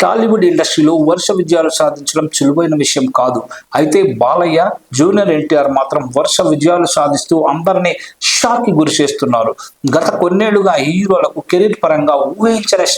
టాలీవుడ్ ఇండస్ట్రీలో వరుస విజయాలు సాధించడం సులువైన విషయం కాదు. అయితే బాలయ్య జూనియర్ ఎన్టీఆర్ మాత్రం వరుస విజయాలు సాధిస్తూ అందరినీ షాక్కి గురి చేస్తున్నారు గత కొన్నేళ్ళుగా హీరోలకు కెరీర్ పరంగా ఊహించని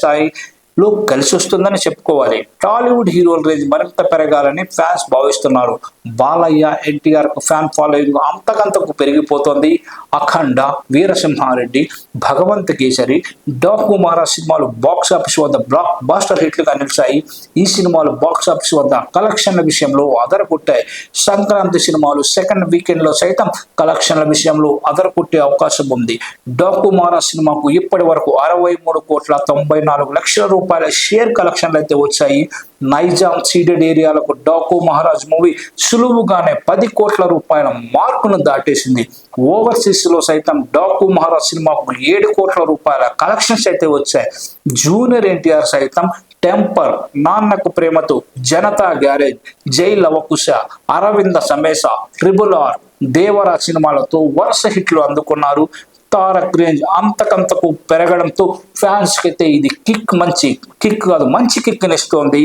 లో కలిసి వస్తుందని చెప్పుకోవాలి. టాలీవుడ్ హీరోల రేంజ్ మరింత పెరగాలని ఫ్యాన్స్ భావిస్తున్నారు. బాలయ్య ఎన్టీఆర్కు ఫ్యాన్ ఫాలోయింగ్ అంతకంతకు పెరిగిపోతోంది. అఖండ వీరసింహారెడ్డి భగవంత్ కేసరి డాకుమార సినిమాలు బాక్స్ ఆఫీస్ వద్ద బ్లాక్ బాస్టర్ హిట్లుగా నిలిచాయి. ఈ సినిమాలు బాక్స్ ఆఫీస్ వద్ద కలెక్షన్ల విషయంలో అదర కొట్టాయి సంక్రాంతి సినిమాలు సెకండ్ వీకెండ్లో సైతం కలెక్షన్ల విషయంలో అదర కొట్టే అవకాశం ఉంది. డాకుమార సినిమాకు ఇప్పటి వరకు అరవై మూడు కోట్ల తొంభై నాలుగు లక్షల రూపాయలు షేర్ కలెక్షన్లు అయితే వచ్చాయి. నైజాం సీడెడ్ ఏరియాలకు డాకు మహారాజ్ మూవీ సులువుగానే పది కోట్ల రూపాయల మార్కును దాటేసింది. ఓవర్సీస్లో సైతం డాకు మహారాజ్ సినిమాకు ఏడు కోట్ల రూపాయల కలెక్షన్స్ అయితే వచ్చాయి. జూనియర్ ఎన్టీఆర్ సైతం టెంపర్ నాన్నకు Prematho Janatha Garage Jai Lava Kusa Aravinda Sametha triple R Devara సినిమాలతో వరుస హిట్లు అందుకున్నారు. తారక్ రేంజ్ అంతకంతకు పెరగడంతో ఫ్యాన్స్ అయితే ఇది కిక్ మంచి కిక్ కాదు మంచి కిక్ ఇస్తోంది.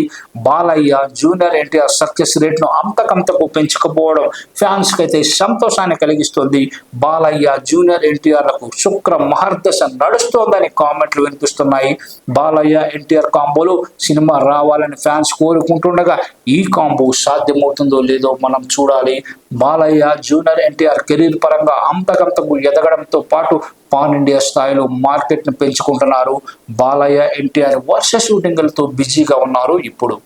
బాలయ్య జూనియర్ ఎన్టీఆర్ సక్సెస్ రేట్ను అంతకంతకు పెంచుకపోవడం ఫ్యాన్స్కి అయితే సంతోషాన్ని కలిగిస్తుంది. బాలయ్య జూనియర్ ఎన్టీఆర్లకు శుక్ర మహర్దశ నడుస్తోందని కామెంట్లు వినిపిస్తున్నాయి. బాలయ్య ఎన్టీఆర్ కాంబోలో సినిమా రావాలని ఫ్యాన్స్ కోరుకుంటుండగా ఈ కాంబో సాధ్యమవుతుందో లేదో మనం చూడాలి. బాలయ్య జూనియర్ ఎన్టీఆర్ కెరీర్ పరంగా అంతకంతకు ఎదగడంతో పాటు పాన్ ఇండియా స్థాయిలో మార్కెట్ని పెంచుకుంటున్నారు. బాలయ్య ఎన్టీఆర్ వర్ష షూటింగ్లతో బిజీగా ఉన్నారు ఇప్పుడు.